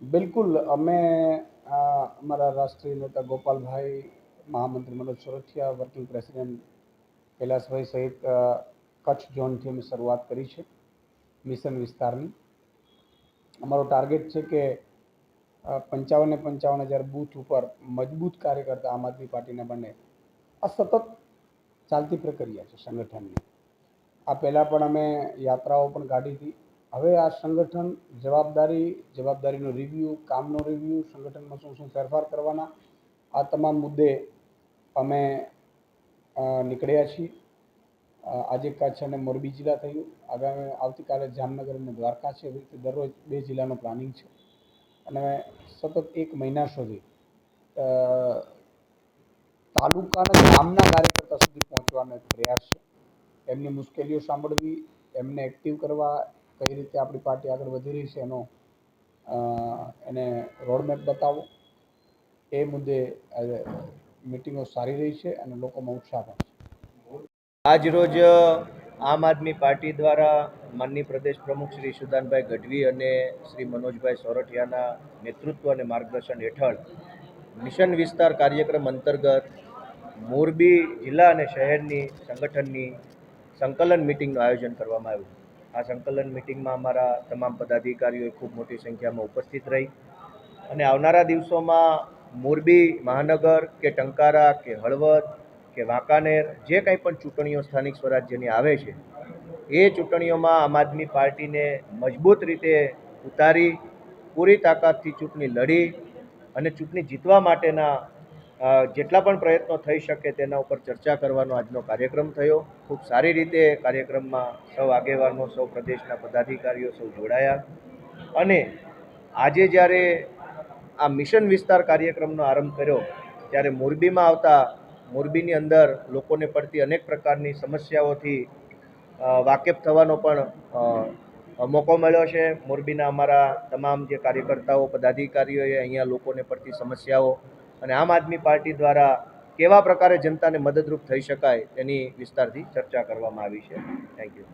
બિલકુલ, અમે અમારા રાષ્ટ્રીય નેતા ગોપાલભાઈ, મહામંત્રી મનોજ સોરઠિયા, વર્કિંગ પ્રેસિડેન્ટ કૈલાસભાઈ સહિત કચ્છ ઝોનથી અમે શરૂઆત કરી છે મિશન વિસ્તારની. અમારો ટાર્ગેટ છે કે પંચાવને પંચાવન હજાર બૂથ ઉપર મજબૂત કાર્યકર્તા આમ આદમી પાર્ટીના બને. આ સતત ચાલતી પ્રક્રિયા છે સંગઠનની. આ પહેલાં પણ અમે યાત્રાઓ પણ કાઢી હતી. હવે આ સંગઠન જવાબદારી, જવાબદારીનો રિવ્યૂ કામનો રિવ્યૂ સંગઠનમાં શું શું ફેરફાર કરવાના, આ તમામ મુદ્દે અમે નીકળ્યા છીએ. આજે કચ્છ અને મોરબી જિલ્લા થયું. આગામી, આવતીકાલે જામનગર અને દ્વારકા છે. એવી રીતે દરરોજ બે જિલ્લાનું પ્લાનિંગ છે. અને સતત એક મહિના સુધી તાલુકાના ગામના કાર્યકર્તા સુધી પહોંચવાનો એક પ્રયાસ છે. એમની મુશ્કેલીઓ સાંભળવી, એમને એક્ટિવ કરવા કઈ રીતે આપણી પાર્ટી આગળ વધી રહી છે એનો એને રોડમેપ બતાવો. એ મુદ્દે મિટિંગો સારી રહી છે અને લોકોમાં ઉત્સાહ પણ છે. આજરોજ આમ આદમી પાર્ટી દ્વારા માનની પ્રદેશ પ્રમુખ શ્રી સુદાનભાઈ ગઢવી અને શ્રી મનોજભાઈ સોરઠિયાના નેતૃત્વ અને માર્ગદર્શન હેઠળ મિશન વિસ્તાર કાર્યક્રમ અંતર્ગત મોરબી જિલ્લા અને શહેરની સંગઠનની સંકલન મિટિંગનું આયોજન કરવામાં આવ્યું. આ સંકલન મિટિંગમાં અમારા તમામ પદાધિકારીઓએ ખૂબ મોટી સંખ્યામાં ઉપસ્થિત રહી. અને આવનારા દિવસોમાં મોરબી, મહાનગર કે ટંકારા કે હળવદ કે વાંકાનેર જે કંઈ પણ ચૂંટણીઓ સ્થાનિક સ્વરાજ્યની આવે છે, એ ચૂંટણીઓમાં આમ આદમી પાર્ટીને મજબૂત રીતે ઉતારી, પૂરી તાકાતથી ચૂંટણી લડી અને ચૂંટણી જીતવા માટેના જેટલા પણ પ્રયત્નો થઈ શકે તેના ઉપર ચર્ચા કરવાનો આજનો કાર્યક્રમ થયો. ખૂબ સારી રીતે કાર્યક્રમમાં સૌ આગેવાનો, સૌ પ્રદેશના પદાધિકારીઓ સૌ જોડાયા. અને આજે જ્યારે આ મિશન વિસ્તાર કાર્યક્રમનો આરંભ કર્યો, ત્યારે મોરબીમાં આવતા મોરબીની અંદર લોકોને પડતી અનેક પ્રકારની સમસ્યાઓથી વાકેફ થવાનો પણ મોકો મળ્યો છે. મોરબીના અમારા તમામ જે કાર્યકર્તાઓ, પદાધિકારીઓએ અહીંયા લોકોને પડતી સમસ્યાઓ અને આમ આદમી પાર્ટી દ્વારા કેવા પ્રકારે જનતાને મદદરૂપ થઈ શકાય તેની વિસ્તારથી ચર્ચા કરવામાં આવી છે. Thank you